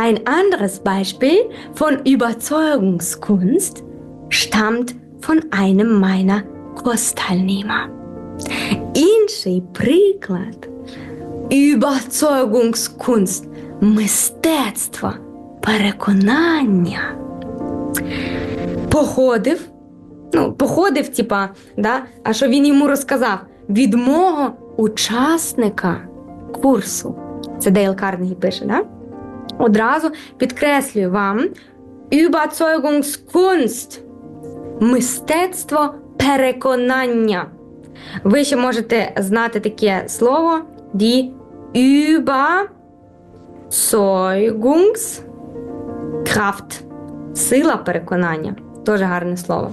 Ein anderes Beispiel von Überzeugungskunst stammt von einem meiner Kursteilnehmer. Інший приклад Überzeugungskunst – мистецтво, переконання. Походив, ну, походив, типа, да? а що він йому розказав? Від мого учасника курсу. Це Дейл Карнегі пише, да? Одразу підкреслюю вам Überzeugungskunst – мистецтво переконання. Ви ще можете знати таке слово die Überzeugungskraft. Сила переконання. Дуже гарне слово.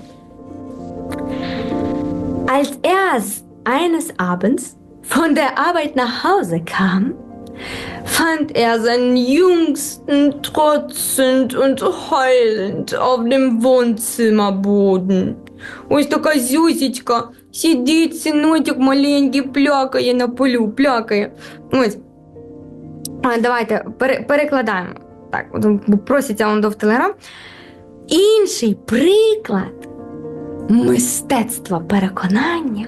Als er eines Abends von der Arbeit nach Hause kam, fand er seinen Jüngsten trotzend und heulend auf dem Wohnzimmerboden. Ось така зюсічка сидить, синочок маленький, плякає на полю, плякає. Ось. Давайте пере- перекладаємо. Так, проситься он до в телеграм. Інший приклад мистецтва переконання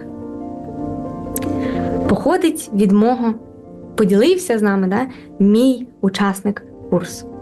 походить від мого, поділився з нами, да, мій учасник курсу.